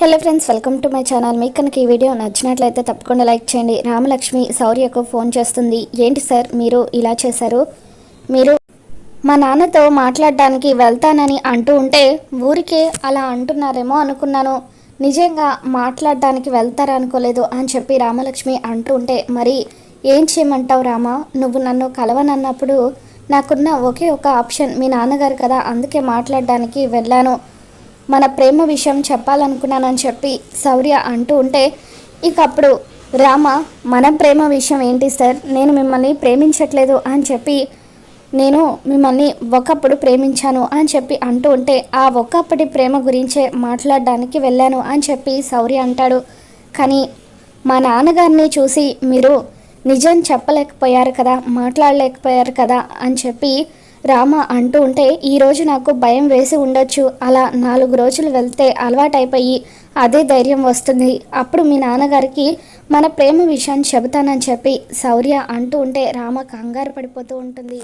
Hello friends welcome to my channel మీకు కనుక ఈ వీడియో నచ్చినట్లయితే తప్పకుండా లైక్ చేయండి. రామలక్ష్మి శౌర్యకు ఫోన్ చేస్తుంది. ఏంటి సార్ మీరు ఇలా చేశారు? మీరు మా నాన్నతో మాట్లాడడానికి వెళ్తానని అంటూ ఉంటే ఊరికే అలా అంటున్నారేమో అనుకున్నాను. నిజంగా మాట్లాడడానికి వెళ్తారనుకోలేదు అని చెప్పి రామలక్ష్మి అంటూ ఉంటే మరి ఏం చేయమంటావు రామా? నువ్వు నన్ను కలవనన్నప్పుడు నాకున్న ఒకే ఒక ఆప్షన్ మీ నాన్నగారు కదా అందుకే మాట్లాడడానికి వెళ్ళాను. మన ప్రేమ విషయం చెప్పాలనుకున్నానని చెప్పి శౌర్య అంటూ ఉంటే ఇక అప్పుడు రామ మన ప్రేమ విషయం ఏంటి సార్? నేను మిమ్మల్ని ప్రేమించట్లేదు అని చెప్పి నేను మిమ్మల్ని ఒకప్పుడు ప్రేమించాను అని చెప్పి అంటూ ఉంటే ఆ ఒకప్పటి ప్రేమ గురించే మాట్లాడడానికి వెళ్ళాను అని చెప్పి శౌర్య అంటాడు. కానీ మా నాన్నగారిని చూసి మీరు నిజం చెప్పలేకపోయారు కదా మాట్లాడలేకపోయారు కదా అని చెప్పి రామ అంటూ ఉంటే ఈరోజు నాకు భయం వేసి ఉండొచ్చు అలా నాలుగు రోజులు వెళ్తే అలవాటైపోయి అదే ధైర్యం వస్తుంది. అప్పుడు మీ నాన్నగారికి మన ప్రేమ విషయాన్ని చెబుతానని చెప్పి శౌర్య అంటూ ఉంటే రామ కంగారు పడిపోతూ ఉంటుంది.